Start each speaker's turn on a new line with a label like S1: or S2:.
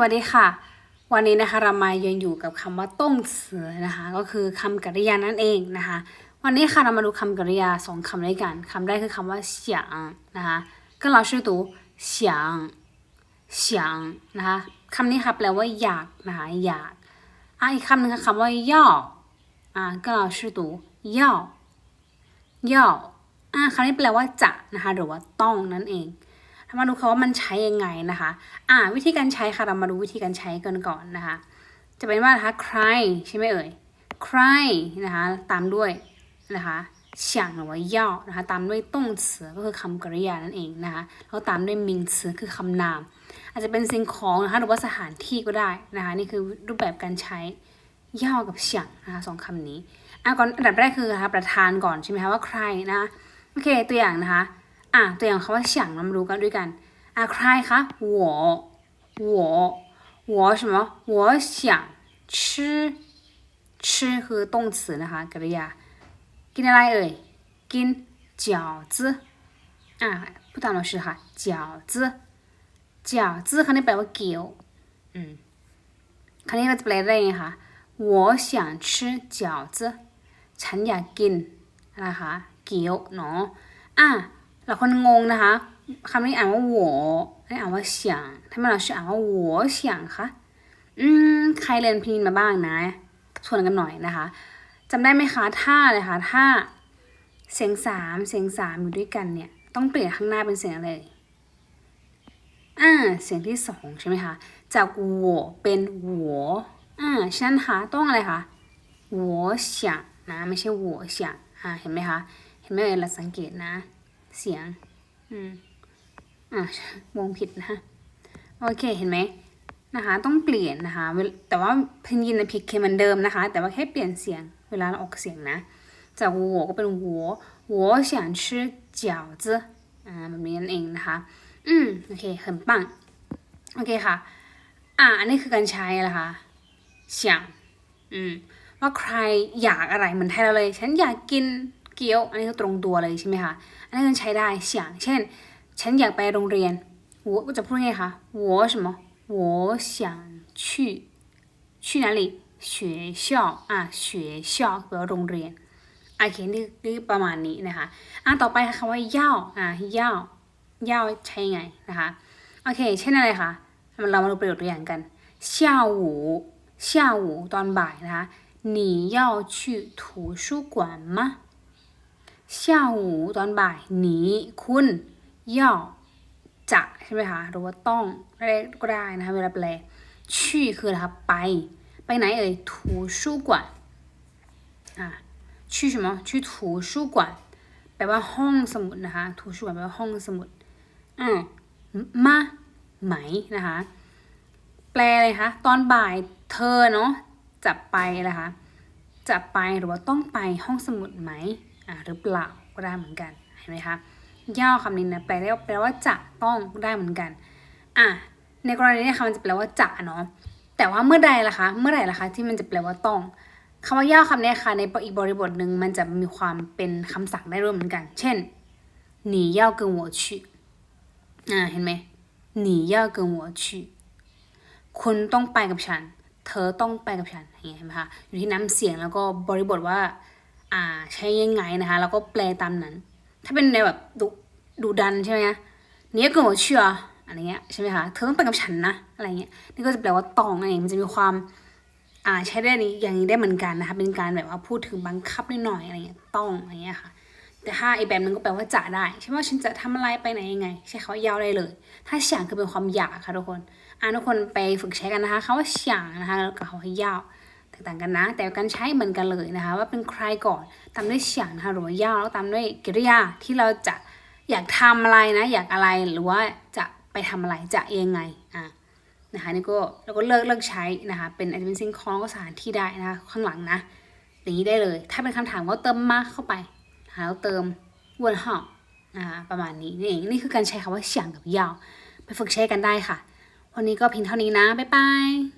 S1: วัสดีค่ะ วันนี้นะคะเรามายังอยู่กับคำว่าต้งเสือนะคะ ก็คือคำกริยานั่นเองนะคะ วันนี้ค่ะเรามาดูคำกริยาสองคำด้วยกันคำแรกคือคำว่าเสียงนะคะก็เราชื่อตูเสียงเสียงนะคะคำนี้ค่ะแปลว่าอยากนะคะอยากอะอีกคำหนึ่งคือคำว่าย่ออะก็เราชื่อตูย่อย่ออะคำนี้แปลว่าจะนะคะหรือว่าต้องนั่นเอง เรามาดูเขาว่ามันใช้ยังไงนะคะ อ่า วิธีการใช้ค่ะ เรามาดูวิธีการใช้กันก่อนนะคะ จะเป็นว่านะคะใครใช่ไหมเอ่ย cry นะคะ ตามด้วยนะคะเฉียงหรือว่าย่อนะคะ ตามด้วยต้งเสือก็คือคำกริยานั่นเองนะคะ แล้วตามด้วยมิงเสือคือคำนาม อาจจะเป็นสิ่งของนะคะ หรือว่าสถานที่ก็ได้นะคะ นี่คือรูปแบบการใช้ย่อกับเฉียงนะคะสองคำนี้อะก่อนอันดับแรกคือนะคะประธานก่อนใช่ไหมคะว่าใครนะ โอเคตัวอย่างนะคะ อ่ะตัวอย่างคำว่า想เรามาดูกันด้วยกัน อ่ะใครคะ我我我什么我想吃吃คือ动词นะคะกริยา กินอะไรเอ่ย กิน饺子อ่ะพูดตามเราชื่อค่ะ饺子饺子คำนี้แปลว่าเกี๊ยว อืมคำนี้เราจะแปลได้ไงคะ我想吃饺子ฉันอยากกินนะคะเกี๊ยวเนาะ อ่ะ หลายคนงงนะคะคำนี้อ่านว่าหัวไม่อ่านว่าเสียงทำไมเราชื่ออ่านว่าหัวเสียงคะอืมใครเรียนพินมาบ้างนะชวนกันหน่อยนะคะจำได้ไหมคะถ้าเลยคะ่ะท่าเสียงสามเสียงสามอยู่ด้วยกันเนี่ย ต้องเปลี่ยนข้างหน้าเป็นเสียงอะไรอ่าเสียงที่สองใช่ไหมคะจากหัวเป็นหัวอ่าฉะนั้นคะต้องอะไรคะหัวเสียงนะไม่ใช่หัวเสียงอ่าเห็นไหมคะเห็นไหมเอ่เราสังเกตนะ เสียง อืม อะวงผิดนะคะโอเคเห็นไหมนะคะ ต้องเปลี่ยนนะคะ แต่ว่าเพินยินในพิกเคมันเดิมนะคะ แต่ว่าแค่เปลี่ยนเสียงเวลาเราออกเสียงนะ จากหัวก็เป็นหัวหัวฉันยงชื่อเจียวจื้ออ่าแบบนี้นั่นเองนะคะ อืมโอเค很棒โอเคค่ะ อ่าอันนี้คือการใช้นะคะเสียงอืมว่าใครอยากอะไรเหมือนไทยเราเลย ฉันอยากกิน เกี๊ยว อันนี้ก็ตรงตัวเลยใช่ไหมคะ อันนี้ก็ใช้ได้想เช่น ฉันอยากไปโรงเรียน我จะพูดไงคะ我什么我想去去哪里学校อ่ะ学校แปลว่าโรงเรียนโอเคนี่นี่ประมาณนี้นะคะ อ่ะต่อไปคำว่าย่าอ่ะย่าย่าใช้ไงนะคะ โอเค เช่นอะไรคะเรามาดูประโยคตัวอย่างกัน下午下午ตอนบ่ายนะคะ你要去图书馆吗 เช่าตอนบ่ายหนีคุณย่อจะใช่ไหมคะหรือว่าต้องกได้นะคะเวลาแปลชื่อคือนะคะไป ไปไหนเอ่ยทูชู้กว่าอะชื่อ什么ชี่ถูชูกว่แปลว่าห้องสมุดนะคะทูชู้กว่าแปลว่าห้องสมุดอ่ามาไหมนะคะ แปลเลยคะตอนบ่ายเธอเนาะจะไปนะคะจะไปหรือว่าต้องไปห้องสมุดไหม หรือเปล่าก็ได้เหมือนกันเห็นไหมคะย่อคำนี้นะแปลได้แปลว่าจะต้องได้เหมือนกันอะในกรณีนี้คำมันจะแปลว่าจะเนาะแต่ว่าเมื่อใดล่ะคะ เมื่อไหร่ล่ะคะ ที่มันจะแปลว่าต้องคำว่าย่อคำนี้ค่ะ ในอีกบริบทหนึ่งมันจะมีความเป็นคำสั่งได้ร่วมเหมือนกัน เช่นหนีย่อเกินหัวชีอ่าเห็นไหมหนีย่อเกินหัวชีคุณต้องไปกับฉัน เธอต้องไปกับฉันอย่างเงี้ยเห็นไหมคะอยู่ที่น้ำเสียงแล้วก็บริบทว่า่า ใช้ยังไงนะคะ แล้วก็แปลตามนั้น ถ้าเป็นในแบบดุดุดันใช่ไหมเนี่ยก็เชื่ออะไรเงี้ยใช่ไหมคะ เธอต้องไปกับฉันนะ อะไรเงี้ย นี่ก็จะแปลว่าตองอะไรมันจะมีความ อ่า ใช้ได้นี้อย่างนี้ได้เหมือนกันนะคะ เป็นการแบบว่าพูดถึงบังคับนิดหน่อยอะไรเงี้ย ต้องอะไรเงี้ยค่ะ แต่ถ้าไอแบบนึงก็แปลว่าจะได้ ใช่ไหมว่าฉันจะทำอะไรไปไหนยังไง ใช้คำว่ายาวได้เลย ถ้าฉ่างคือเป็นความอยากค่ะทุกคน อ่าทุกคนไปฝึกใช้กันนะคะคำว่าฉ่างนะคะกับคำว่ายาว ต่างกันนะ แต่การใช้เหมือนกันเลยนะคะ ว่าเป็นใครก่อนตามด้วยฉางนะคะหรือว่ายาวแล้วตามด้วยกริยาที่เราจะอยากทำอะไรนะ อยากอะไรหรือว่าจะไปทำอะไรจะยังไงอ่านะคะนี่ก็แล้วก็เลิกเลิกใช้นะคะ เป็นอาจจะเป็นสิ่งของก็สถานที่ได้นะคะข้างหลังนะอย่างนี้ได้เลย ถ้าเป็นคำถามก็เติมมาเข้าไปนะคะแล้วเติมวนห่อนะคะประมาณนี้นี่เองนี่คือการใช้คำว่าเฉียงกับยาว ไปฝึกใช้กันได้ค่ะ วันนี้ก็เพียงเท่านี้นะบ๊ายบาย